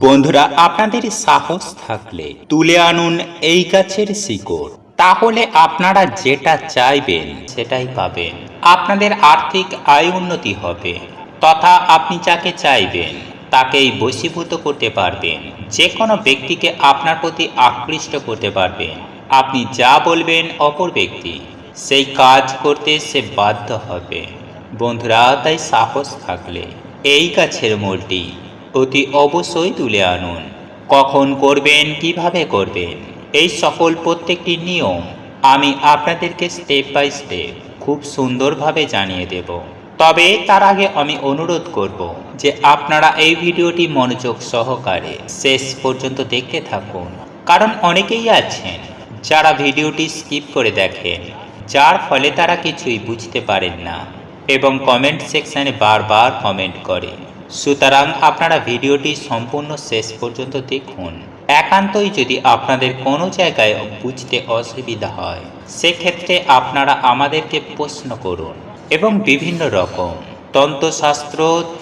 বন্ধুরা, আপনাদের সাহস থাকলে তুলে আনুন এই গাছের শিকড়। তাহলে আপনারা যেটা চাইবেন, সেটাই পাবেন। আপনাদের আর্থিক আয় উন্নতি হবে, তথা আপনি যাকে চাইবেন, তাকেই বশীভূত করতে পারবেন। যে কোনো ব্যক্তিকে আপনার প্রতি আকৃষ্ট করতে পারবেন। আপনি যা বলবেন, অপর ব্যক্তি সেই কাজ করতে সে বাধ্য হবে। বন্ধুরা, তাই সাহস থাকলে এই গাছের মূলটি অতি অবশ্যই তুলে আনুন। কখন করবেন, কীভাবে করবেন, এই সকল প্রত্যেকটি নিয়ম আমি আপনাদেরকে স্টেপ বাই স্টেপ খুব সুন্দরভাবে জানিয়ে দেব। তবে তার আগে আমি অনুরোধ করব যে আপনারা এই ভিডিওটি মনোযোগ সহকারে শেষ পর্যন্ত দেখতে থাকুন। কারণ অনেকেই আছেন যারা ভিডিওটি স্কিপ করে দেখেন, যার ফলে তারা কিছুই বুঝতে পারেন না এবং কমেন্ট সেকশানে বারবার কমেন্ট করে। সুতরাং আপনারা ভিডিওটি সম্পূর্ণ শেষ পর্যন্ত দেখুন। একান্তই যদি আপনাদের কোনো জায়গায় বুঝতে অসুবিধা হয়, সেক্ষেত্রে আপনারা আমাদেরকে প্রশ্ন করুন এবং বিভিন্ন রকম তন্ত্রশাস্ত্র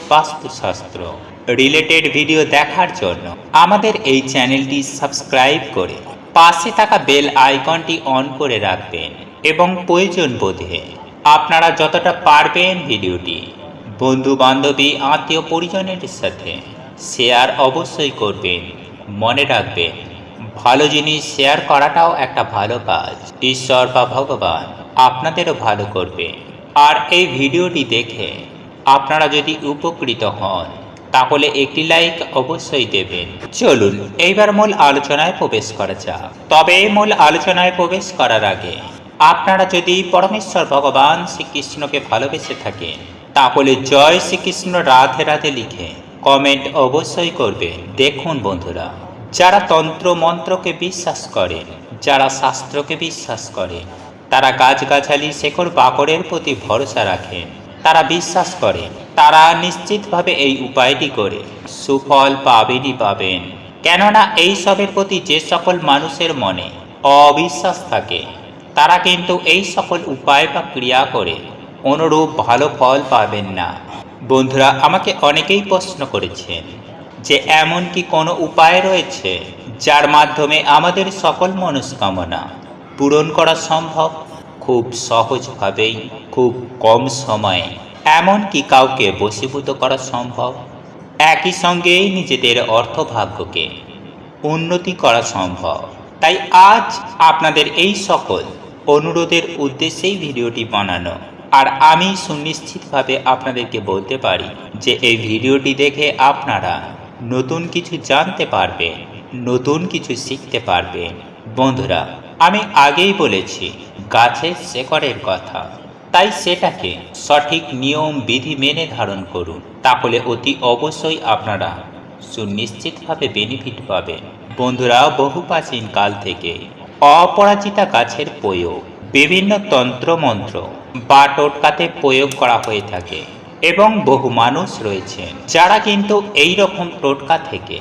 বাস্তুশাস্ত্র রিলেটেড ভিডিও দেখার জন্য আমাদের এই চ্যানেলটি সাবস্ক্রাইব করে পাশে থাকা বেল আইকনটি অন করে রাখবেন এবং প্রয়োজন বোধে আপনারা যতটা পারবেন ভিডিওটি বন্ধু বান্ধবী আত্মীয় পরিজনের সাথে শেয়ার অবশ্যই করবেন, মনে রাখবেন। ভালো জিনিস শেয়ার করাটাও একটা ভালো কাজ। ঈশ্বর বা ভগবান আপনাদেরও ভালো করবে। আর এই ভিডিওটি দেখে আপনারা যদি উপকৃত হন, তাহলে একটি লাইক অবশ্যই দেবেন। চলুন, এইবার মূল আলোচনায় প্রবেশ করা যাক। তবে মূল আলোচনায় প্রবেশ করার আগে আপনারা যদি পরমেশ্বর ভগবান শ্রীকৃষ্ণকে ভালোবেসে থাকেন তাহলে জয় শ্রীকৃষ্ণ রাধে রাধে লিখে কমেন্ট অবশ্যই করবেন দেখুন বন্ধুরা, যারা তন্ত্র মন্ত্রকে বিশ্বাস করেন, যারা শাস্ত্রকে বিশ্বাস করেন, তারা গাছগাছালি শেকড় বাকড়ের প্রতি ভরসা রাখেন, তারা বিশ্বাস করেন, তারা নিশ্চিতভাবে এই উপায়টি করে, সুফল পাবেনই পাবেন। কেননা এই সবের প্রতি যে সকল মানুষের মনে অবিশ্বাস থাকে, তারা কিন্তু এই সকল উপায় বা ক্রিয়া করে অনুরূপ ভালো ফল পাবেন না। বন্ধুরা, আমাকে অনেকেই প্রশ্ন করেছেন যে এমন কি কোনো উপায় রয়েছে যার মাধ্যমে আমাদের সকল মনস্কামনা পূরণ করা সম্ভব? খুব সহজভাবেই, খুব কম সময়ে। এমন কি কাউকে বশীভূত করা সম্ভব? একই সঙ্গেই নিজেদের অর্থভাগ্যকে উন্নতি করা সম্ভব। তাই আজ আপনাদের এই সকল অনুরোধের উদ্দেশ্যেই ভিডিওটি বানানো। আর আমি সুনিশ্চিতভাবে আপনাদেরকে বলতে পারি যে এই ভিডিওটি দেখে আপনারা নতুন কিছু জানতে পারবেন, নতুন কিছু শিখতে পারবেন। বন্ধুরা, আমি আগেই বলেছি, গাছের শেকড়ের কথা। তাই সেটাকে সঠিক নিয়ম, বিধি মেনে ধারণ করুন। তাহলে অতি অবশ্যই আপনারা সুনিশ্চিতভাবে বেনিফিট পাবেন। বন্ধুরা, বহু প্রাচীন কাল থেকে অপরাজিতা গাছের প্রয়োগ। বিভিন্ন তন্ত্রমন্ত্র বা টোটকাতে প্রয়োগ করা হয়ে থাকে এবং বহু মানুষ রয়েছেন যারা কিন্তু এই রকম টোটকা থেকে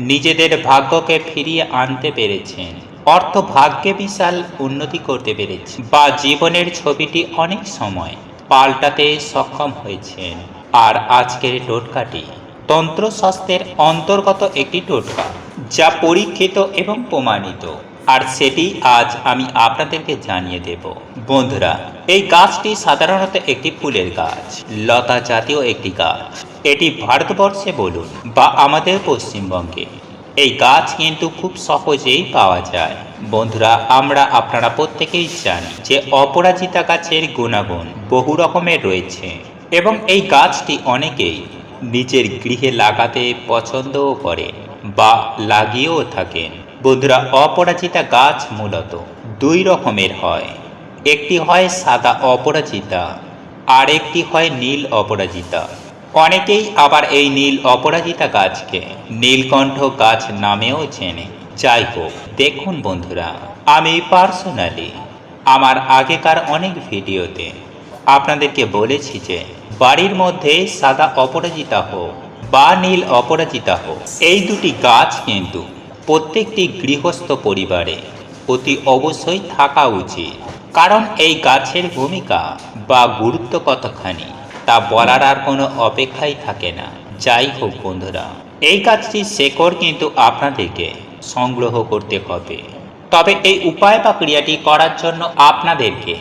নিজেদের ভাগ্যকে ফিরিয়ে আনতে পেরেছেন, অর্থ ভাগ্যে বিশাল উন্নতি করতে পেরেছে বা জীবনের ছবিটি অনেক সময় পাল্টাতে সক্ষম হয়েছেন। আর আজকের টোটকাটি তন্ত্রশাস্ত্রের অন্তর্গত একটি টোটকা যা পরীক্ষিত এবং প্রমাণিত। আর সেটি আজ আমি আপনাদেরকে জানিয়ে দেব। বন্ধুরা, এই গাছটি সাধারণত একটি ফুলের গাছ, লতা জাতীয় একটি গাছ। এটি ভারতবর্ষে বলুন বা আমাদের পশ্চিমবঙ্গে। এই গাছ কিন্তু খুব সহজেই পাওয়া যায়। বন্ধুরা, আমরা আপনারা প্রত্যেকেই জানি যে অপরাজিতা গাছের গুণাগুণ বহু রকমের রয়েছে এবং এই গাছটি অনেকেই নিজের গৃহে লাগাতে পছন্দও করে বা লাগিয়েও থাকেন। বন্ধুরা অপরাজিতা গাছ মূলত দুই রকমের হয়। একটি হয় সাদা অপরাজিতা, আর একটি হয় নীল অপরাজিতা। অনেকেই আবার এই নীল অপরাজিতা গাছকে নীলকণ্ঠ গাছ নামেও চেনে। যাই হোক দেখুন বন্ধুরা, আমি পার্সোনালি আমার আগেকার অনেক ভিডিওতে আপনাদেরকে বলেছি যে বাড়ির মধ্যে সাদা অপরাজিতা হোক বা নীল অপরাজিতা হোক, এই দুটি গাছ কিন্তু প্রত্যেকটি গৃহস্থ পরিবারে অতি অবশ্যই থাকা উচিত। কারণ এই গাছের ভূমিকা বা গুরুত্ব কতখানি, তা বলার আর কোনো অপেক্ষাই থাকে না। যাই হোক বন্ধুরা, এই গাছটির শেকড় কিন্তু আপনাদেরকে সংগ্রহ করতে হবে। তবে এই উপায় বা ক্রিয়াটি করার জন্য আপনাদেরকে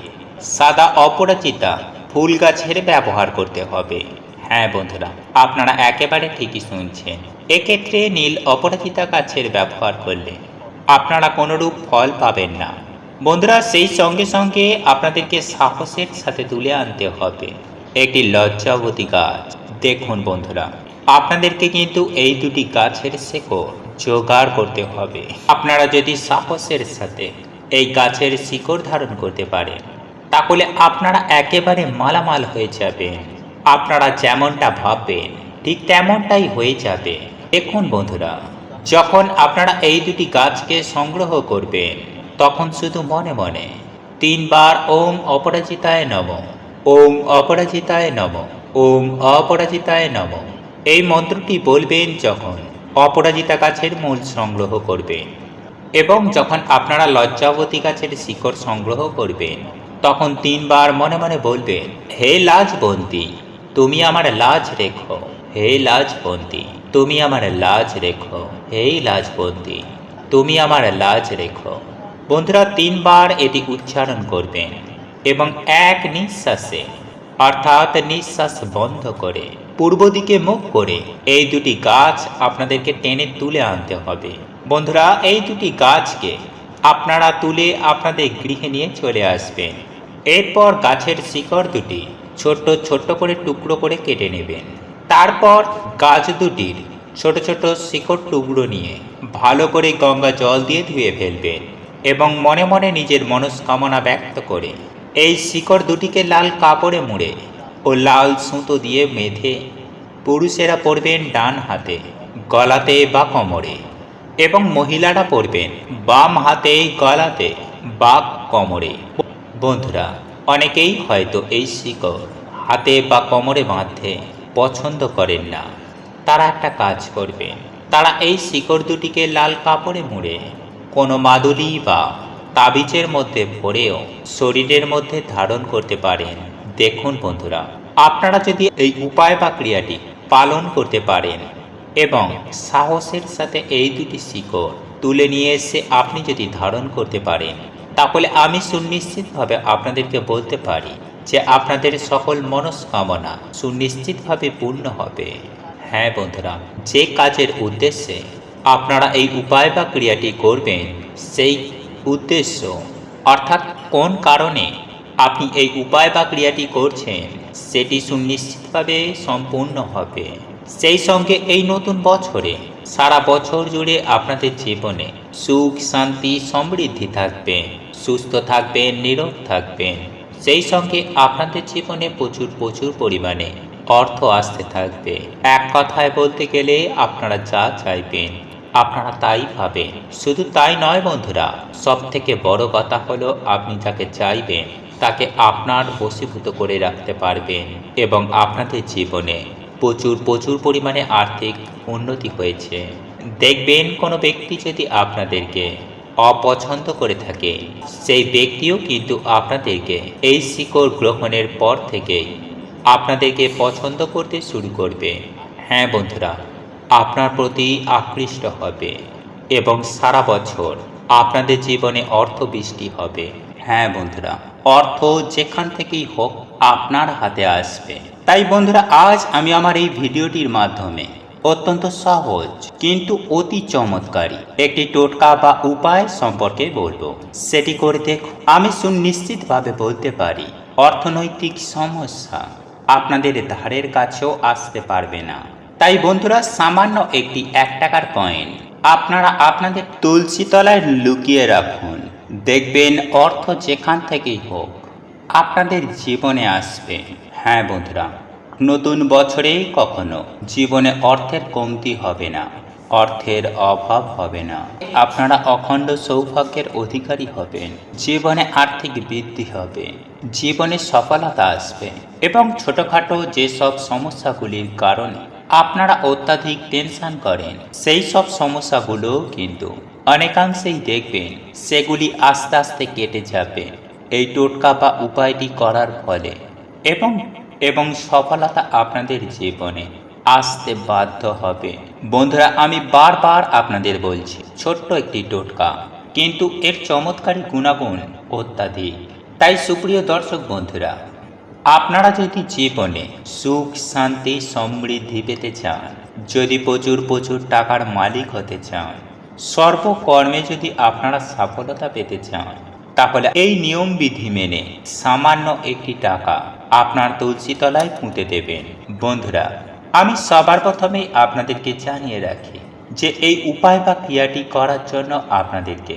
সাদা অপরাজিতা ফুল গাছের ব্যবহার করতে হবে। হ্যাঁ বন্ধুরা, আপনারা একেবারে ঠিকই শুনছেন। এক্ষেত্রে নীল অপরাজিতা গাছের ব্যবহার করলে আপনারা কোনোরূপ ফল পাবেন না। বন্ধুরা, সেই সঙ্গে সঙ্গে আপনাদেরকে সাহসের সাথে তুলে আনতে হবে। একটি লজ্জাবতী গাছ। দেখুন বন্ধুরা, আপনাদেরকে কিন্তু এই দুটি গাছের শেকড় জোগাড় করতে হবে। আপনারা যদি সাহসের সাথে এই গাছের শিকড় ধারণ করতে পারেন, তাহলে আপনারা একেবারে মালামাল হয়ে যাবেন। আপনারা যেমনটা ভাববেন, ঠিক তেমনটাই হয়ে যাবে। দেখুন বন্ধুরা, যখন আপনারা এই দুটি গাছকে সংগ্রহ করবেন, তখন শুধু মনে মনে, তিনবার ওম অপরাজিতায় নম, ওম অপরাজিতায় নম, ওম অপরাজিতায় নম। এই মন্ত্রটি বলবেন যখন অপরাজিতা গাছের মূল সংগ্রহ করবেন এবং যখন আপনারা লজ্জাবতী গাছের শিকড় সংগ্রহ করবেন, তখন তিনবার মনে মনে বলবেন, হে লাজবন্তী, তুমি আমার লাজ রেখো। হে লাজবন্তী তুমি আমার লাজ রেখো। হে লাজবন্তী তুমি আমার লাজ রেখো। বন্ধুরা, তিনবার এটি উচ্চারণ করবেন এবং এক নিঃশ্বাসে, অর্থাৎ নিঃশ্বাস বন্ধ করে, পূর্ব দিকে মুখ করে এই দুটি গাছ আপনাদেরকে টেনে তুলে আনতে হবে। বন্ধুরা, এই দুটি গাছকে আপনারা তুলে আপনাদের গৃহে নিয়ে চলে আসবেন। এরপর গাছের শিকড় দুটি ছোট্ট ছোট্ট করে টুকরো করে কেটে নেবেন। তারপর গাছ দুটির ছোট ছোট শিকড় টুকরো নিয়ে ভালো করে গঙ্গা জল দিয়ে ধুয়ে ফেলবেন এবং মনে মনে নিজের মনস্কামনা ব্যক্ত করে এই শিকড় দুটিকে লাল কাপড়ে মুড়ে ও লাল সুতো দিয়ে বেঁধে পুরুষেরা পরবেন ডান হাতে, গলাতে বা কোমরে এবং মহিলারা পরবেন বাম হাতে, গলাতে বা কোমরে। বন্ধুরা, অনেকেই হয়তো এই শিকড় হাতে বা কোমরে বাঁধতে পছন্দ করেন না। তারা একটা কাজ করবেন। তারা এই শিকড় দুটিকে লাল কাপড়ে মুড়ে, কোনো মাদুলি বা তাবিজের মধ্যে ভরেও শরীরের মধ্যে ধারণ করতে পারেন। দেখুন বন্ধুরা, আপনারা যদি এই উপায় বা ক্রিয়াটি পালন করতে পারেন এবং সাহসের সাথে এই দুটি শিকড় তুলে নিয়ে এসে আপনি যদি ধারণ করতে পারেন, তাহলে আমি সুনিশ্চিতভাবে আপনাদেরকে বলতে পারি যে আপনাদের সকল মনস্কামনা সুনিশ্চিতভাবে পূর্ণ হবে। হ্যাঁ বন্ধুরা, যে কাজের উদ্দেশ্যে আপনারা এই উপায় বা ক্রিয়াটি করবেন, সেই উদ্দেশ্য, অর্থাৎ কোন কারণে আপনি এই উপায় বা ক্রিয়াটি করছেন, সেটি সুনিশ্চিতভাবে সম্পূর্ণ হবে। সেই সঙ্গে এই নতুন বছরে সারা বছর জুড়ে আপনাদের জীবনে সুখ, শান্তি, সমৃদ্ধি থাকবে, সুস্থ থাকবেন নীরব থাকবেন। সেই সঙ্গে আপনাদের জীবনে প্রচুর প্রচুর পরিমাণে অর্থ আসতে থাকবে। এক কথায় বলতে গেলে আপনারা যা চাইবেন, আপনারা তাই পাবেন শুধু তাই নয় বন্ধুরা সব থেকে বড় কথা হলো আপনি যাকে চাইবেন, তাকে আপনার বশীভূত করে রাখতে পারবেন এবং আপনাদের জীবনে প্রচুর প্রচুর পরিমাণে আর্থিক উন্নতি হয়েছে। দেখবেন কোনো ব্যক্তি যদি আপনাদেরকে অপছন্দ করে থাকে। সেই ব্যক্তিও কিন্তু আপনাদেরকে এই শিকড় গ্রহণের পর থেকেই আপনাদেরকে পছন্দ করতে শুরু করবে। হ্যাঁ বন্ধুরা, আপনার প্রতি আকৃষ্ট হবে এবং সারা বছর আপনাদের জীবনে অর্থ বৃষ্টি হবে। হ্যাঁ বন্ধুরা, অর্থ যেখান থেকেই হোক আপনার হাতে আসবে। তাই বন্ধুরা, আজ আমি আমার এই ভিডিওটির মাধ্যমে অত্যন্ত সহজ, কিন্তু অতি চমৎকারী। একটি টোটকা বা উপায় সম্পর্কে বলব। সেটি করে দেখো আমি সুনিশ্চিতভাবে বলতে পারি, অর্থনৈতিক সমস্যা আপনাদের ধারের কাছেও আসতে পারবে না। তাই বন্ধুরা, সামান্য একটি এক টাকার কয়েন আপনারা আপনাদের তুলসী তলায় লুকিয়ে রাখুন। দেখবেন অর্থ যেখান থেকেই হোক, আপনাদের জীবনে আসবে। হ্যাঁ বন্ধুরা। নতুন বছরে কখনো জীবনে অর্থের কমতি হবে না, অর্থের অভাব হবে না। আপনারা অখণ্ড সৌভাগ্যের অধিকারী হবেন, জীবনে আর্থিক বৃদ্ধি হবে, জীবনে সফলতা আসবে এবং ছোটখাটো যেসব সমস্যাগুলির কারণে আপনারা অত্যাধিক টেনশন করেন, সেই সব সমস্যাগুলো কিন্তু অনেকাংশেই দেখবেন সেগুলি আস্তে আস্তে কেটে যাবে। এই টোটকা বা উপায়টি করার ফলে এবং এবং সফলতা আপনাদের জীবনে আসতে বাধ্য হবে। বন্ধুরা, আমি বারবার আপনাদের বলছি, ছোট্ট একটি টোটকা, কিন্তু এর চমৎকারী গুণাগুণ অত্যাধিক। তাই সুপ্রিয় দর্শক বন্ধুরা, আপনারা যদি জীবনে সুখ, শান্তি, সমৃদ্ধি পেতে চান, যদি প্রচুর প্রচুর টাকার মালিক হতে চান, সর্বকর্মে যদি আপনারা সফলতা পেতে চান, তাহলে এই নিয়ম বিধি মেনে সামান্য একটি টাকা আপনার তুলসী তলায় পুঁতে দেবেন। বন্ধুরা, আমি সবার প্রথমেই আপনাদেরকে জানিয়ে রাখি যে এই উপায় বা ক্রিয়াটি করার জন্য আপনাদেরকে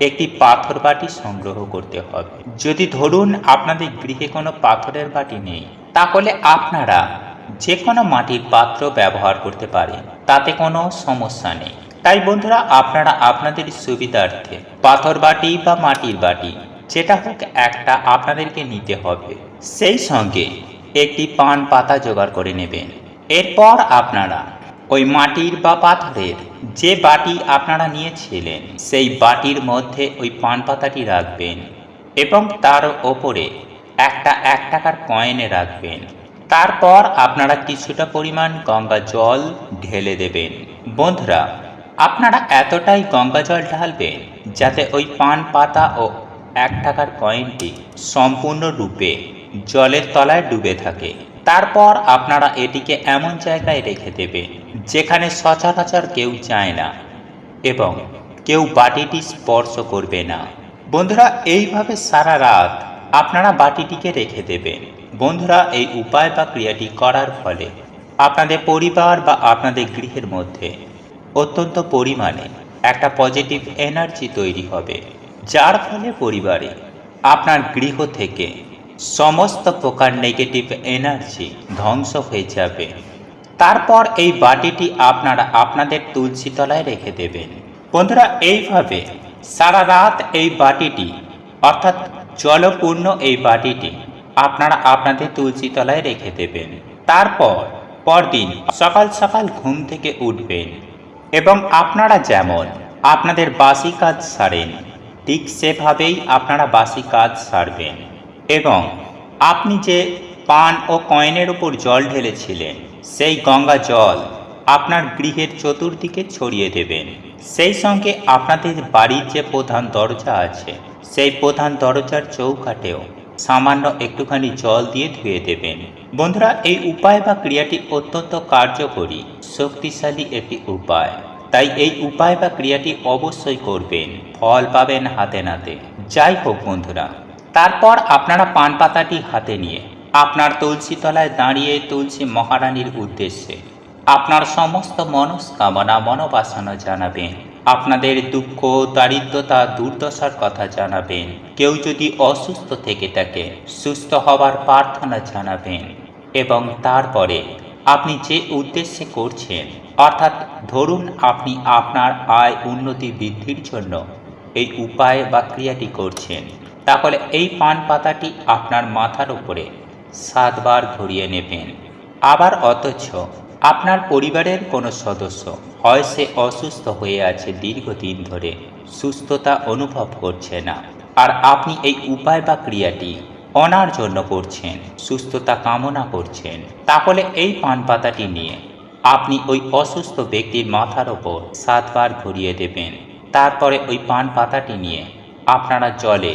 একটি পাথর বাটি সংগ্রহ করতে হবে। যদি ধরুন আপনাদের গৃহে কোনো পাথরের বাটি নেই, তাহলে আপনারা যে কোনো মাটির পাত্র ব্যবহার করতে পারেন, তাতে কোনো সমস্যা নেই। তাই বন্ধুরা, আপনারা আপনাদের সুবিধার্থে পাথর বাটি বা মাটির বাটি, যেটা হোক একটা আপনাদেরকে নিতে হবে। সেই সঙ্গে একটি পান পাতা জোগাড় করে নেবেন। এরপর আপনারা ওই মাটির বা পাথরের যে বাটি আপনারা নিয়েছিলেন, সেই বাটির মধ্যে ওই পান পাতাটি রাখবেন এবং তার ওপরে একটা এক টাকার কয়েনে রাখবেন। তারপর আপনারা কিছুটা পরিমাণ গঙ্গা জল ঢেলে দেবেন। বন্ধুরা, আপনারা এতটাই গঙ্গা জল ঢালবেন যাতে ওই পান পাতা ও এক টাকার কয়েনটি সম্পূর্ণরূপে জলের তলায় ডুবে থাকে। তারপর আপনারা এটিকে এমন জায়গায় রেখে দেবেন, যেখানে সচরাচর কেউ যায় না এবং কেউ বাটিটি স্পর্শ করবে না। বন্ধুরা, এইভাবে সারা রাত আপনারা বাটিটিকে রেখে দেবেন। বন্ধুরা, এই উপায় বা ক্রিয়াটি করার ফলে আপনাদের পরিবার বা আপনাদের গৃহের মধ্যে অত্যন্ত পরিমাণে একটা পজিটিভ এনার্জি তৈরি হবে, যার ফলে পরিবারে আপনার গৃহ থেকে সমস্ত প্রকার নেগেটিভ এনার্জি ধ্বংস হয়ে যাবে। তারপর এই বাটিটি আপনারা আপনাদের তুলসী তলায় রেখে দেবেন। বন্ধুরা, এইভাবে সারা রাত এই বাটিটি, অর্থাৎ জলপূর্ণ এই বাটিটি, আপনারা আপনাদের তুলসী তলায় রেখে দেবেন। তারপর পরদিন সকাল সকাল ঘুম থেকে উঠবেন এবং আপনারা যেমন আপনাদের বাসি কাজ সারেন, ঠিক সেভাবেই আপনারা বাসি কাজ সারবেন। এবং আপনি যে পান ও কয়েনের উপর জল ঢেলেছিলেন, সেই গঙ্গা জল আপনার গৃহের চতুর্দিকে ছড়িয়ে দেবেন। সেই সঙ্গে আপনাদের বাড়ির যে প্রধান দরজা আছে, সেই প্রধান দরজার চৌকাটেও সামান্য একটুখানি জল দিয়ে ধুয়ে দেবেন। বন্ধুরা, এই উপায় বা ক্রিয়াটি অত্যন্ত কার্যকরী, শক্তিশালী একটি উপায়। তাই এই উপায় বা ক্রিয়াটি অবশ্যই করবেন, ফল পাবেন হাতে নাতে। যাই হোক বন্ধুরা তারপর আপনারা পান পাতাটি হাতে নিয়ে আপনার তুলসী তলায় দাঁড়িয়ে তুলসী মহারানীর উদ্দেশ্যে আপনার সমস্ত মনস্কামনা, মনোবাসনা জানাবেন। আপনাদের দুঃখ, দারিদ্রতা, দুর্দশার কথা জানাবেন। কেউ যদি অসুস্থ থেকে থাকে, সুস্থ হবার প্রার্থনা জানাবেন এবং তারপরে আপনি যে উদ্দেশ্যে করছেন, অর্থাৎ ধরুন আপনি আপনার আয় উন্নতি বৃদ্ধির জন্য এই উপায় বা ক্রিয়াটি করছেন তাহলে এই পান পাতাটি আপনার মাথার উপরে সাতবার ঘুরিয়ে নেবেন। আবার অথচ আপনার পরিবারের কোনো সদস্য হয় সে অসুস্থ হয়ে আছে দীর্ঘদিন ধরে, সুস্থতা অনুভব করছে না। আর আপনি এই উপায় বা ক্রিয়াটি অনার জন্য করছেন, সুস্থতা কামনা করছেন, তাহলে এই পান পাতাটি নিয়ে আপনি ওই অসুস্থ ব্যক্তির মাথার ওপর সাতবার ঘুরিয়ে দেবেন। তারপরে ওই পান পাতাটি নিয়ে আপনারা জলে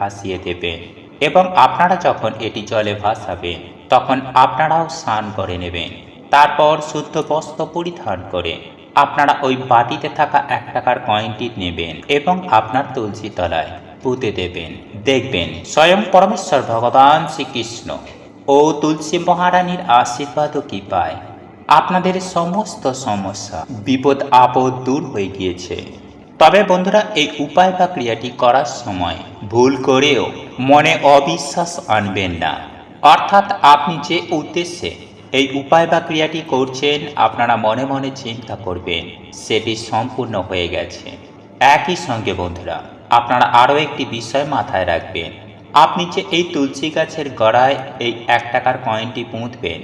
ভাসিয়ে দেবেন এবং আপনারা যখন এটি জলে ভাসাবেন, তখন আপনারাও স্নান করে নেবেন। তারপর শুদ্ধ বস্ত্র পরিধান করে আপনারা ওই বাটিতে থাকা এক টাকার কয়েনটি নেবেন এবং আপনার তুলসী তলায় পুঁতে দেবেন। দেখবেন, স্বয়ং পরমেশ্বর ভগবান শ্রীকৃষ্ণ ও তুলসী মহারানীর আশীর্বাদও কি পায় আপনাদের সমস্ত সমস্যা, বিপদ, আপদ দূর হয়ে গিয়েছে। তবে বন্ধুরা, এই উপায় বা ক্রিয়াটি করার সময় ভুল করেও মনে অবিশ্বাস আনবেন না। অর্থাৎ আপনি যে উদ্দেশ্যে এই উপায় বা ক্রিয়াটি করছেন, আপনারা মনে মনে চিন্তা করবেন, সেটি সম্পূর্ণ হয়ে গেছে। একই সঙ্গে বন্ধুরা, আপনারা আরও একটি বিষয় মাথায় রাখবেন। আপনি যে এই তুলসী গাছের গড়ায় এই এক টাকার কয়েনটি পুঁতবেন,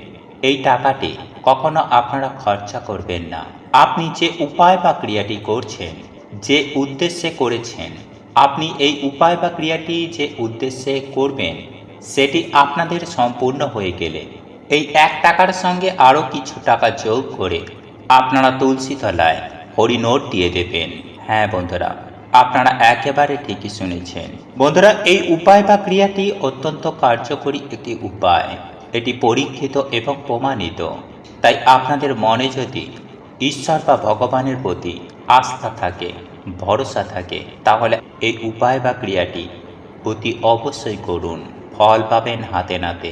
এই টাকাটি কখনো আপনারা খরচা করবেন না। আপনি যে উপায় বা ক্রিয়াটি করছেন যে উদ্দেশ্যে করেছেন, আপনি এই উপায় বা ক্রিয়াটি যে উদ্দেশ্যে করবেন, সেটি আপনাদের সম্পূর্ণ হয়ে গেলে। এই এক টাকার সঙ্গে আরও কিছু টাকা যোগ করে আপনারা তুলসী তলায় হরিনোট দিয়ে দেবেন। হ্যাঁ বন্ধুরা, আপনারা একেবারে ঠিকই শুনেছেন। বন্ধুরা, এই উপায় বা ক্রিয়াটি অত্যন্ত কার্যকরী একটি উপায়। এটি পরীক্ষিত এবং প্রমাণিত। তাই আপনাদের মনে যদি ঈশ্বর বা ভগবানের প্রতি আস্থা থাকে ভরসা থাকে তাহলে এই উপায় বা ক্রিয়াটি অতি অবশ্যই করুন। ফল পাবেন হাতে নাতে।